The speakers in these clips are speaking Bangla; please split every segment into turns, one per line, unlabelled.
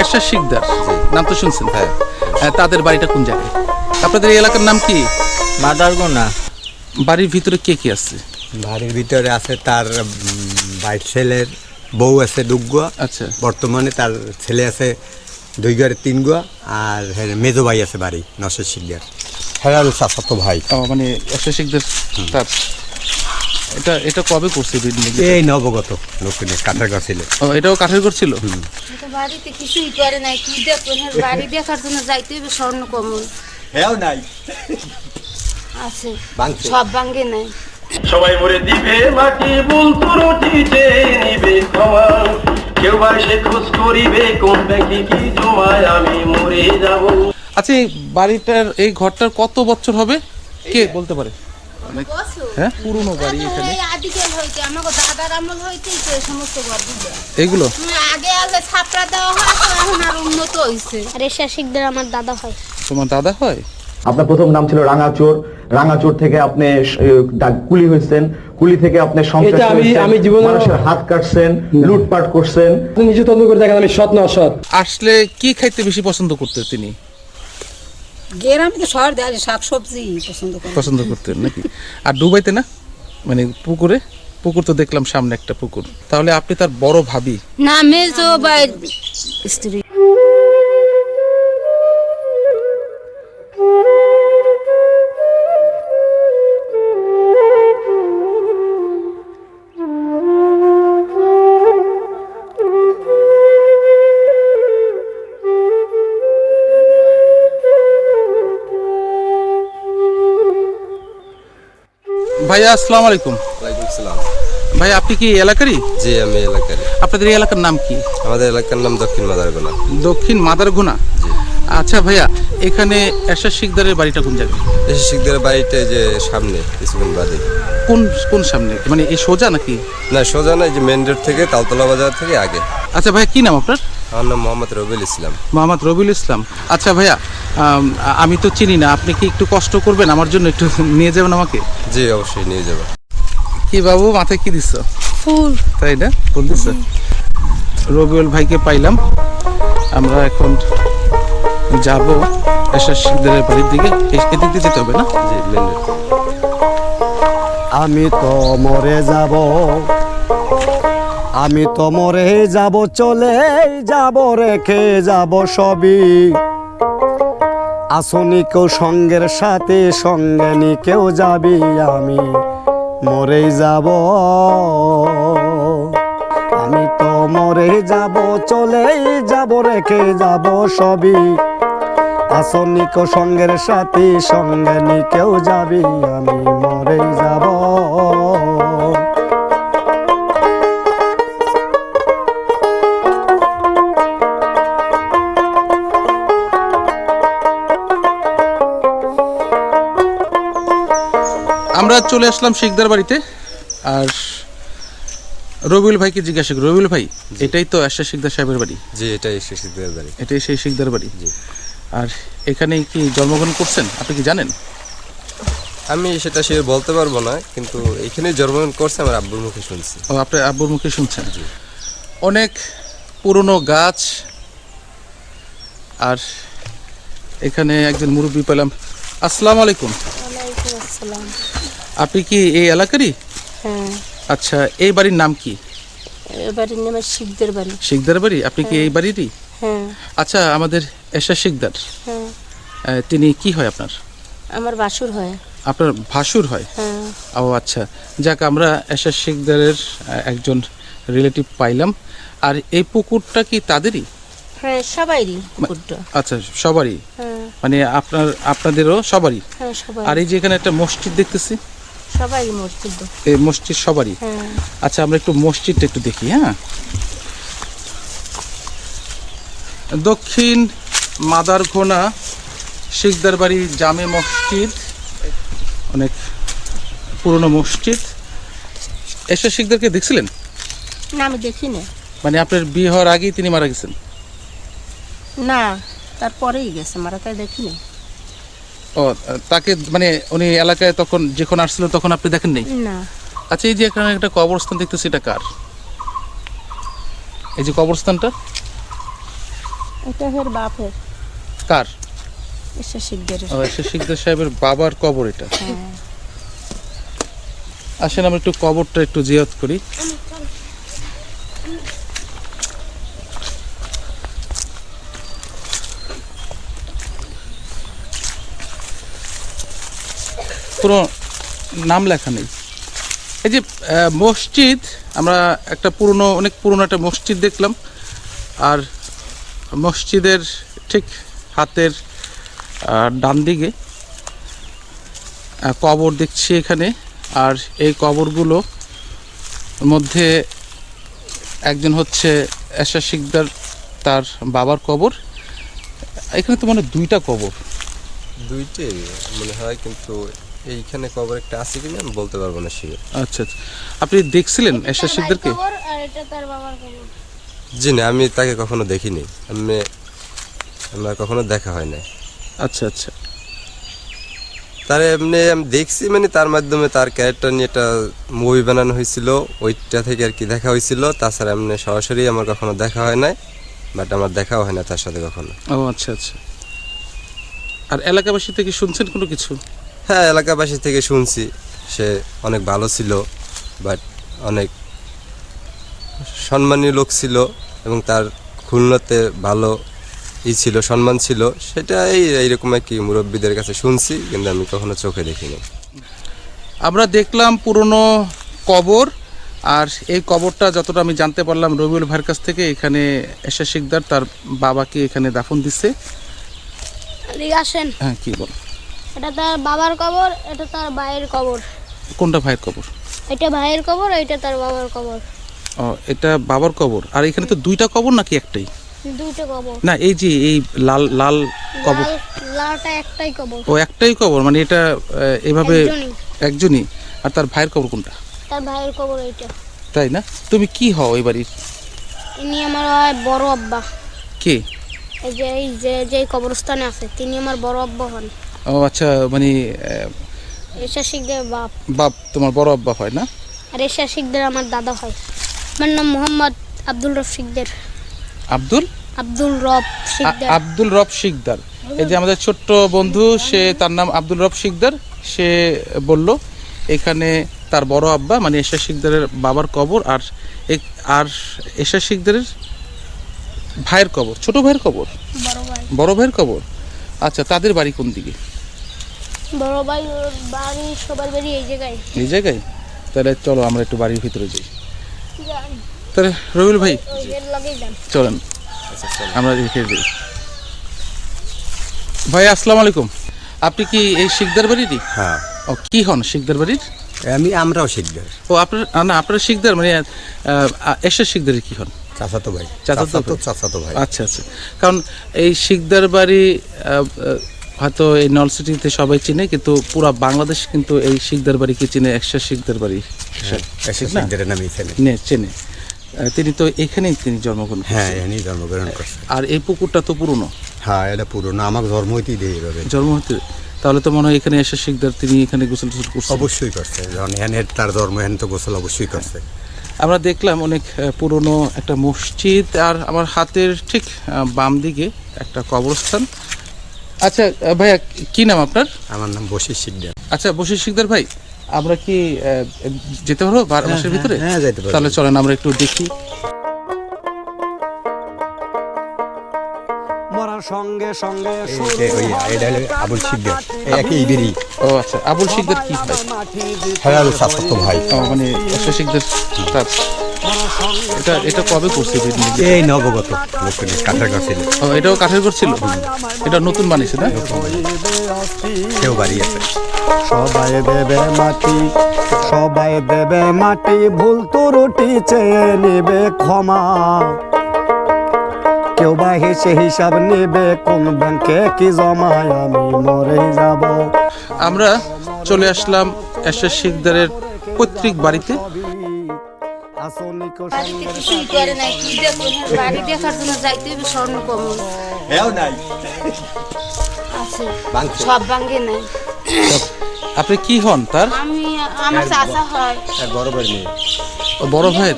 এরশাদ শিকদার। নাম তো শুনছেন হ্যাঁ তাদের বাড়িটা কোন জায়গায়? আপনাদের এই এলাকার নাম কি?
মাদারগোনা।
বাড়ির ভিতরে কে কে আছে?
বাড়ির ভিতরে আছে তার বাইর ছেলের বউ আছে দুগুয়া
আচ্ছা।
বর্তমানে তার ছেলে আছে দুই ঘরে তিন গুয়া আর মেজো ভাই আছে বাড়ি নশের সিলিয়ার হেরাল চাচাতো ভাই।
মানে এরশাদ শিকদার তার। এটা এটা কবে করছে বিল্ডিং?
এই নবগত নতুন কাঠের ঘর ছিল।
ও এটাও কাঠের ঘর ছিল
বাড়িতে কিছুই করে নাই কি হ্যাঁ, বাড়ি দেখার জন্য যাইতে হবে স্বর্ণ কমল।
হ্যাঁ নাই।
আছে। সব ভাঙ্গে নাই।
সবাই ভরে দিবে মাটি ভুল ত্রুটি যে নিবে কেউ বা সে খোঁজ করিবে কোন ব্যাংকে কি জমায় আমি মরে যাব।
আচ্ছা এই বাড়িটার এই ঘরটার কত বছর হবে? কে বলতে পারে? হ্যাঁ? পুরনো বাড়ি এখানে।
হইতে আমাকে দাদার আমল হইতেই এই সমস্ত গর্বটা
এইগুলো
আগে আগে ছাপড়া দেওয়া হয় এখন আর উন্নত হয়েছে
রেশা শিকদার আমার দাদা হয়।
তোমার দাদা হয়?
আপনার প্রথম নাম ছিল রাঙাচোর। রাঙাচোর থেকে আপনি কুলি হয়েছেন কুলি থেকে আপনি সন্ত্রাসী
আমি- জীবনে-
মানুষের হাত কাটছেন লুটপাট করছেন।
আপনি নিজে তদন্ত করে দেখেন আমি সৎ না অসৎ?
আসলে কি খাইতে বেশি পছন্দ করতে তিনি?
গ্রামে তো শহর দেয় শাক সবজি পছন্দ করে।
পছন্দ করতেন নাকি? আর ডুবাইতে না? মানে পুকুরে? পুকুর তো দেখলাম সামনে একটা পুকুর। তাহলে আপনি তার বড় ভাবি।
না মেজো বাই স্ত্রী।
ভাইয়া আসসালামু আলাইকুম।
ওয়ালাইকুম সালাম।
ভাই আপনি কি এলাকারই?
জি আমি
আপনাদের এই এলাকার নাম কি?
আমাদের এলাকার নাম দক্ষিণ মাদারগোনা।
দক্ষিণ আচ্ছা ভাইয়া এখানে শিকদারের বাড়িটা কোন জায়গায়?
শিখদের বাড়িটা যে সামনে কিছুক্ষণ বাদে।
কোন কোন সামনে? মানে এই সোজা নাকি?
না সোজা না যে মেন রোড থেকে তালতলা বাজার থেকে আগে।
আচ্ছা ভাইয়া কি নাম আপনার?
আমার নাম মোহাম্মদ রবিউল ইসলাম।
মোহাম্মদ রবিউল ইসলাম। আচ্ছা ভাইয়া আমি তো চিনি না আপনি কি একটু কষ্ট করবেন আমার জন্য একটু নিয়ে যাবেন আমাকে?
জি অবশ্যই নিয়ে যাব।
কি বাবু মাথায় কি দিচ্ছ
ফুল।
তাই না? ফুল দিচ্ছ রবিউল ভাইকে পাইলাম। আমরা এখন যাব এরশাদ শিকদারের বাড়ির দিকে। এদিক দিয়ে যেতে হবে না?
জি
আমি তো মরে যাব। আমি তো মরে যাব চলে যাব, রেখে যাব সবই। আসনি কেউ সঙ্গের সাথে, সঙ্গে নি কেউ যাবি আমি। মরে যাব। আমি তো মরে যাব, চলেই যাব, রেখে যাব সবই। আসনি কেউ সঙ্গের সাথে, সঙ্গে নি কেউ যাবি আমি। মরে যাব।
আমরা চলে আসলাম শিকদার বাড়িতে। আর রবিউল ভাইকে জিজ্ঞাসা করি রবিউল ভাই এটাই তো আশা শিকদার সাহেবের বাড়ি?
জি এটাই শিখদের বাড়ি।
এটাই সেই শিকদার বাড়ি। জি। আর এখানে কি জন্মগ্রহণ করছেন? আপনি কি জানেন?
আমি সেটা সে বলতে পারব না কিন্তু এখানে জন্মগ্রহণ করছে আমার আব্বুর মুখে শুনছি।
ও আপনার আব্বুর মুখে শুনছেন? জি। অনেক পুরনো গাছ আর এখানে একজন মুরব্বী পেলাম। আসসালামু আলাইকুম।
ওয়ালাইকুম আসসালাম।
আপনি কি এই এলাকারই?
হ্যাঁ।
আচ্ছা এই বাড়ির নাম কি?
এবারে নেমে শিখদের বাড়ি।
শিকদার বাড়ি? আপনি কি এই বাড়িরই?
হ্যাঁ।
আচ্ছা আমাদের এশা শিকদার।
হ্যাঁ।
তিনি কি হয় আপনার?
আমার বাসুর হয়।
আপনার ভাসুর হয়?
হ্যাঁ।
ও আচ্ছা। যাক আমরা এশা শিকদারের একজন রিলেটিভ পাইলাম। আর এই পুকুরটা কি তাদেরই?
হ্যাঁ কুকুরটা
আচ্ছা সবারই?
হ্যাঁ।
মানে আপনার আপনাদেরও সবারই?
হ্যাঁ
আর এই যে এখানে একটা মসজিদ দেখতেছি।
সবাই মসজিদ।
এই মসজিদ সবারই?
হ্যাঁ।
আচ্ছা আমরা একটু মসজিদটা একটু দেখি হ্যাঁ? দক্ষিণ মাদারঘোনা শিকদার বাড়ি জামে মসজিদ অনেক পুরনো মসজিদ। এসে শিকদারকে দেখছিলেন?
না আমি দেখি না
মানে আপনার বিয়ে হওয়ার আগেই তিনি মারা গেছেন?
না তারপরেই গেছে মারা তাই দেখি না
ও তাকে মানে উনি এলাকায় তখন যখন আসছিল তখন আপনি দেখেন নেই
না।
আচ্ছা এই যে এখানে একটা কবরস্থান দেখতেছি এটা কার? এই যে কবরস্থানটা?
এটা হের বাপের।
কার?
এসে শিখদের
ও এসে শিকদার সাহেবের বাবার কবর এটা। আসেন আমরা একটু কবরটা একটু জিয়াত করি। কোনো নাম লেখা নেই। এই যে মসজিদ, আমরা একটা পুরনো, অনেক পুরনো একটা মসজিদ দেখলাম। আর মসজিদের ঠিক হাতের ডান দিকে কবর দেখছি এখানে। আর এই কবরগুলো মধ্যে একজন হচ্ছে এশা শিকদার, তার বাবার কবর। এখানে তো মানে দুইটা কবর।
দুইটাই মনে হয়, কিন্তু এইখানে কবর একটা আছে কিনা আমি বলতে পারব না শিওর
আচ্ছা আচ্ছা। আপনি দেখছিলেন এশা শিকদারকে
কবর আর এটা তার বাবার কবর
জি না আমি তাকে কখনো দেখিনি। আমি আমার কখনো দেখা হয় না
আচ্ছা আচ্ছা।
তার এমনি আমি দেখছি মানে তার মাধ্যমে তার ক্যারেক্টার নিয়ে একটা মুভি বানানো হয়েছিল ওইটা থেকে আর কি দেখা হয়েছিল। তাছাড়া এমনি সরাসরি আমার কখনো দেখা হয় নাই বাট আমার দেখাও হয় না তার সাথে কখনো।
ও আচ্ছা আচ্ছা। আর এলাকাবাসী থেকে শুনছেন কোনো কিছু?
হ্যাঁ এলাকাবাসী থেকে শুনছি। সে অনেক ভালো ছিল বাট অনেক সম্মানীয় লোক ছিল এবং তার খুলনাতে ভালো ই ছিল সম্মান ছিল। সেটা এই এইরকম আর কি মুরব্বীদের কাছে শুনছি কিন্তু আমি কখনো চোখে দেখিনি।
আমরা দেখলাম পুরনো কবর আর এই কবরটা যতটা আমি জানতে পারলাম রবিউল ভাইয়ের কাছ থেকে এখানে এশা শিকদার তার বাবাকে এখানে দাফন দিচ্ছে
আসেন।
হ্যাঁ কি বল?
এটা তার বাবার কবর এটা তার ভাইয়ের কবর।
কোনটা ভাইয়ের কবর?
এটা ভাইয়ের কবর এটা তার বাবার কবর।
ও এটা বাবার কবর। আর এখানে তো দুইটা কবর নাকি একটাই?
দুইটা কবর।
না এই যে এই লাল লাল কবর।
লালটা একটাই কবর।
ও একটাই কবর মানে এটা এভাবে
একজনই।
আর তার ভাইয়ের কবর কোনটা?
তার ভাইয়ের কবর এইটা।
তাই না? তুমি কি হও এই বাড়ির?
ইনি আমার বড় আব্বা।
কে?
এই যে এই যে যে কবরস্থানে আছে তিনি আমার বড় আব্বা হন।
ও আচ্ছা মানে আহ,
এশা বাপ।
বাপ তোমার বড় আব্বা হয় না?
আর এশা শিকদের আমার দাদা হয়। আমার নাম মোহাম্মদ আব্দুল রফ শিকদের।
আব্দুল?
আব্দুল রব শিকদার।
আব্দুল রব শিকদার। এই যে আমাদের ছোট্ট বন্ধু সে তার নাম আব্দুল রব শিকদার। সে বলল এখানে তার বড় আব্বা মানে এশা শিকদারের বাবার কবর আর আর এশা শিকদারের ভাইয়ের কবর ছোট ভাইয়ের কবর?
বড়
বড় ভাইয়ের কবর? আচ্ছা তাদের বাড়ি কোন দিকে?
বড় ভাই বাড়ি সবার বাড়ি এই জায়গায়।
এই জায়গায়? তাহলে চলো আমরা একটু বাড়ির ভিতরে যাই। তাহলে রবিউল ভাই
এর
চলেন। আমরা রেখে দিই ভাই আসসালামু আলাইকুম। আপনি কি এই শিকদার বাড়িরই?
হ্যাঁ।
ও কি হন শিকদার বাড়ির?
আমি আমরাও শিখদের
ও আপনার না আপনার শিকদার মানে এসে শিকদারের কি হন?
চাচাতো ভাই।
চাচাতো ভাই।
চাচাতো ভাই।
আচ্ছা আচ্ছা। কারণ এই শিকদার বাড়ি হয়তো এই নলসিটিতে সবাই চিনে কিন্তু পুরো বাংলাদেশ কিন্তু এই শিকদার বাড়িকে চিনে? একশো শিকদার বাড়ি?
শিখদের
নে চেনে। তিনি তো এখানেই তিনি জন্মগ্রহণ
হ্যাঁ
করেছেন।
এখানেই জন্মগ্রহণ করছে
আর এই পুকুরটা তো পুরনো?
হ্যাঁ এটা পুরনো। আমাকে জন্ম হইতেই দিয়ে এভাবে
জন্ম হইতে তাহলে তো মনে হয় এখানে এসে শিকদার তিনি এখানে গোসল টোসল করছেন।
অবশ্যই করছে। যখন এখানে তার জন্ম এখানে তো গোসল অবশ্যই করছে।
আমরা দেখলাম অনেক পুরনো একটা মসজিদ আর আমার হাতের ঠিক বাম দিকে একটা কবরস্থান। আচ্ছা ভাইয়া কি নাম আপনার?
আমার নাম বশির শিকদার।
আচ্ছা বসির শিকদার ভাই আমরা কি যেতে পারব বা- বাসার ভিতরে?
হ্যাঁ যাইতে পারব।
তাহলে চলেন আমরা একটু দেখি।
মরার সঙ্গে সঙ্গে এটা হলো আবুল শিকদার একই বেরি
ও আচ্ছা আবুল শিকদার কি ভাই?
হ্যাঁ চাচাতো ভাই।
মানে শিকদার এটা এটা কবে করছে
এই নবগত কাঠের গাছ ছিল
ও এটাও কাঠের ঘর ছিল? এটা নতুন বানিয়েছে না
কেউ বাড়ি আছে। সবাই দেবে মাটি সবাই দেবে মাটি ভুল ত্রুটি চেয়ে নেবে ক্ষমা। কেউ বা হেসে হিসাব নেবে কোন ব্যাংকে কি জমায় আমি মরে যাব।
আমরা চলে আসলাম এসে শিকদারের পৈতৃক বাড়িতে।
আসনিক
বাড়িতে কিছুই করে নাই? কি দেখব বাড়ি দেখার জন্য যাইতে হবে স্বর্ণ কমল আছে। সব ভাঙ্গে নাই।
আপনি কি হন তার?
আমি আমার চাচা হয়।
গরবের মেয়ে।
ও বড়
ভাই।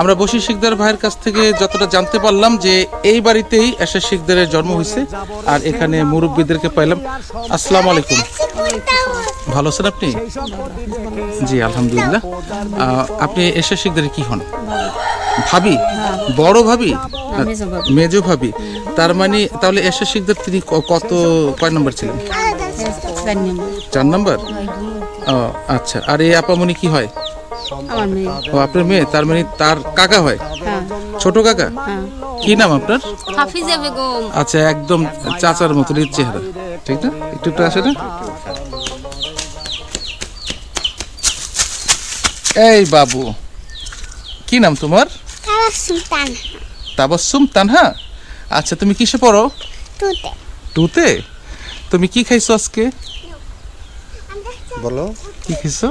আমরা বশির শিকদার ভাইয়ের কাছ থেকে যতটা জানতে পারলাম যে এই বাড়িতেই এশা শিকদারের জন্ম হয়েছে আর এখানে মুরব্বীদেরকে পাইলাম। আসসালামু আলাইকুম। ভালো আছেন আপনি? জি আলহামদুলিল্লাহ। আপনি এশা শিকদারের কি হন? ভাবি? বড় ভাবি? মেজো ভাবি। তার মানে তাহলে এশা শিকদার তিনি কত কয় নম্বর ছিলেন? চার নম্বর? ও আচ্ছা। আর এই আপামনি কি হয়?
আমার মেয়ে।
ও আপনার মেয়ে তার মানে তার কাকা হয়?
হ্যাঁ।
ছোট কাকা? কি নাম আপনার?
হাফিজা বেগম।
আচ্ছা একদম চাচার মতো চেহারা। ঠিক না? একটু একটু আসে না এই বাবু কি নাম তোমার?
সুলতান।
তাবাসসুম তানহা আচ্ছা তুমি কিসে পড়ো? টুতে। তুমি কি খাইছো আজকে?
বলো।
কি খাইছি?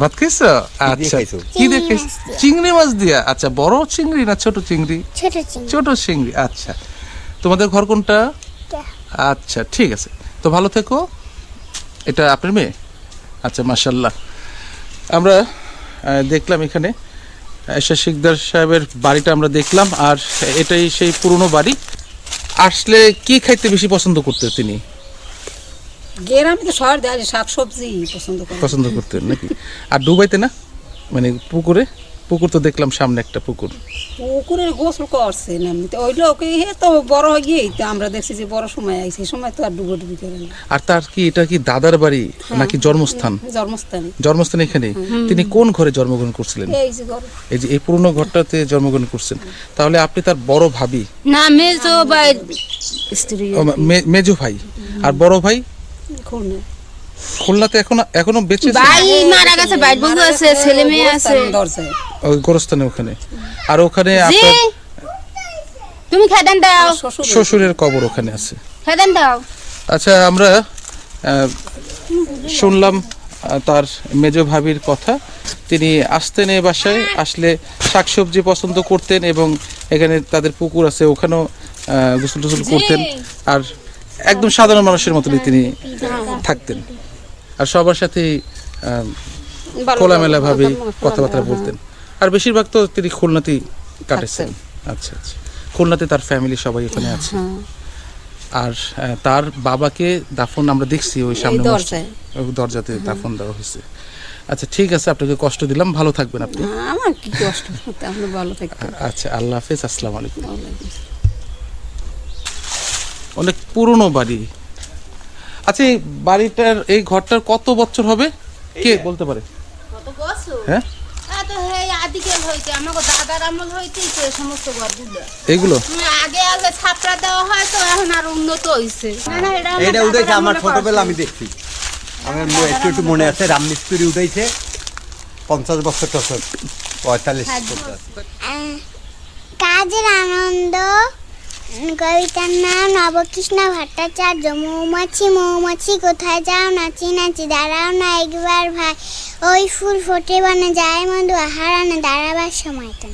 ভাত খাইছো। আচ্ছা কি চিংড়ি মাছ দিয়া। আচ্ছা বড় চিংড়ি না ছোট চিংড়ি?
ছোট চিংড়ি।
আচ্ছা। তোমাদের ঘর কোনটা? আচ্ছা ঠিক আছে। তো ভালো থেকো। এটা আপনার মেয়ে? আচ্ছা মাশাল্লাহ আমরা দেখলাম এখানে এসা শিকদার সাহেবের বাড়িটা আমরা দেখলাম আর এটাই সেই পুরনো বাড়ি। আসলে কি খাইতে বেশি পছন্দ করতে তিনি?
গ্রামে তো শহর দেয় শাক সবজি পছন্দ করে।
পছন্দ করতেন নাকি? আর ডুবাইতে না? মানে পুকুরে? পুকুর তো দেখলাম সামনে একটা পুকুর।
পুকুরে গোসল করছে এমনিতে। ওই লোক হে তো বড় হয়ে গিয়ে তো আমরা দেখছি যে বড় সময় আইছে সময় তো আর ডুবো ডুবি করে না।
আর তার কি এটা কি দাদার বাড়ি নাকি জন্মস্থান?
জন্মস্থানে।
জন্মস্থান এখানে? তিনি কোন ঘরে জন্মগ্রহণ করছিলেন?
এই যে ঘর।
এই যে এই পুরনো ঘরটাতে জন্মগ্রহণ করছেন। তাহলে আপনি তার বড় ভাবি?
না মেজো ভাই স্ত্রী।
মেজো ভাই। আর বড় ভাই?
খুলনা।
খুলনাতে এখনও এখনও বেঁচে আছে?
ভাই মারা গেছে বাইর বউ আছে ছেলে মেয়ে আছে।
দরজায়
ওই গোরস্থানে ওখানে। আর ওখানে
জি।
আপনার
তুমি খেদান দাও।
শ্বশুর
শ্বশুরের কবর ওখানে আছে।
খেদান দাও।
আচ্ছা আমরা আহ, শুনলাম আহ, তার মেজ ভাবির কথা। তিনি আসতেন এই বাসায় আসলে শাকসবজি পছন্দ করতেন এবং এখানে তাদের পুকুর আছে ওখানেও আহ, গোসল টোসল করতেন। আর একদম সাধারণ মানুষের মতনই তিনি থাকতেন। আর সবার সাথে খোলামেলা ভাবে কথাবার্তা বলতেন। আর বেশিরভাগ তো তিনি খুলনাতেই কাটেছেন। আচ্ছা আচ্ছা। খুলনাতে তার ফ্যামিলি সবাই ওখানে আছে। আর তার বাবাকে দাফন আমরা দেখছি ওই সামনে দরজাতে দাফন দেওয়া হয়েছে। আচ্ছা ঠিক আছে আপনাকে কষ্ট দিলাম। ভালো থাকবেন আপনি।
আমার কি কষ্ট? ভালো
আচ্ছা আল্লাহ হাফেজ। আসসালামু আলাইকুম। অনেক পুরনো বাড়ি। আচ্ছা এই বাড়িটার এই ঘরটার কত বছর হবে? কে বলতে পারে?
কত বছর?
হ্যাঁ?
হ্যাঁ হুম, আগে আগে ছাপড়া দেওয়া হয় তো এখন আর উন্নত হয়েছে না না এটা
উঠেছে আমার ছোটবেলা আমি দেখছি। আমার একটু একটু মনে আছে রামমিস্ত্রি উঠেছে পঞ্চাশ বছর পঁয়তাল্লিশ পঞ্চাশ
কাজের আনন্দ কবিতার নাম নবকৃষ্ণ ভট্টাচার্য। মৌমাছি মৌমাছি, কোথায় যাও নাচি নাচি, দাঁড়াও না একবার ভাই। ওই ফুল ফোটে বনে যায় মধু আহারানে দাঁড়াবার সময় তো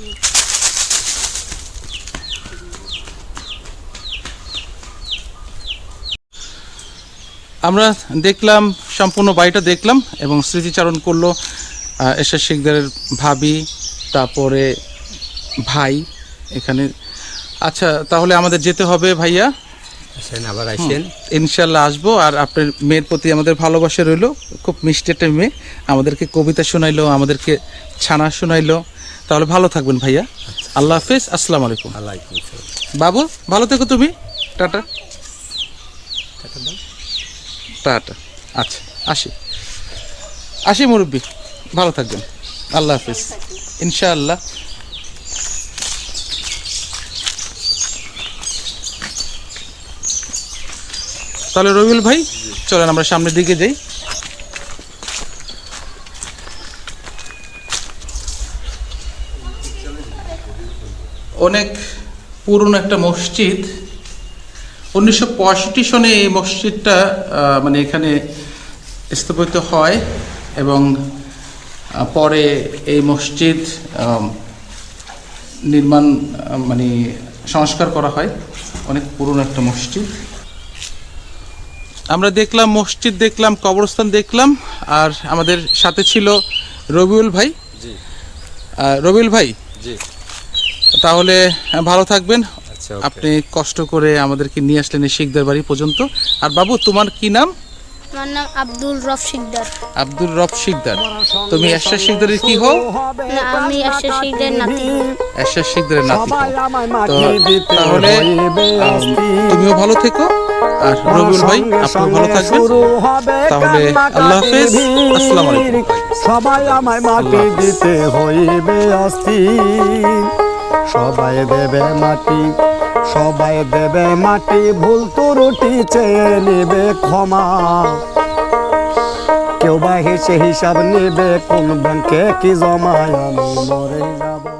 আমরা দেখলাম, সম্পূর্ণ বাড়িটা দেখলাম এবং স্মৃতিচারণ করল এশা শিকদারের ভাবি, তারপরে ভাই, এখানে আচ্ছা তাহলে আমাদের যেতে হবে ভাইয়া।
আসেন আবার আসেন।
ইনশাল্লাহ আসব আর আপনার মেয়ের প্রতি আমাদের ভালোবাসা রইল। খুব মিষ্টি একটা মেয়ে আমাদেরকে কবিতা শোনাইলো আমাদেরকে ছানা শোনাইলো। তাহলে ভালো থাকবেন ভাইয়া। আল্লাহ হাফিজ আসসালামু আলাইকুম।
আলাইকুম
বাবু ভালো থেকো তুমি। টাটা। টাটা। আচ্ছা আসি। আসি মুরব্বী ভালো থাকবেন। আল্লাহ হাফিজ। ইনশাআল্লাহ। তাহলে রবিউল ভাই, চলেন আমরা সামনের দিকে যাই। অনেক পুরনো একটা মসজিদ। উনিশশো পঁয়ষট্টি সনে এই মসজিদটা মানে এখানে স্থাপিত হয় এবং পরে এই মসজিদ নির্মাণ মানে সংস্কার করা হয়। অনেক পুরনো একটা মসজিদ। আমরা দেখলাম মসজিদ দেখলাম কবরস্থান দেখলাম আর আমাদের সাথে ছিল রবিউল ভাই। রবিউল ভাই? তাহলে ভালো থাকবেন।
আচ্ছা
আপনি কষ্ট করে আমাদেরকে নিয়ে আসলেন এই শিকদার বাড়ি পর্যন্ত। আর বাবু তোমার কি নাম?
আমার নাম আব্দুল রফ শিকদার।
আব্দুল রব শিকদার। তুমি এরশাদ শিকদারের কি হও?
না আমি এরশাদ শিকদারের নাতি।
এরশাদ শিকদারের নাতি। তো তাহলে। তুমিও ভালো থেকো। আর রবিউল ভাই আপনিও ভালো থাকবেন। তাহলে আল্লাহ হাফেজ। আসসালামু আলাইকুম।
সবাই আমায় মাটি দিতে হইবে অস্থির সবাই দেবে মাটি সবাই দেবে মাটি। ভুল ত্রুটি চেয়ে নেবে ক্ষমা। কেউ বা হেসে হিসাব নেবে কোন ব্যাংকে কি জমায় আমি মরে যাব।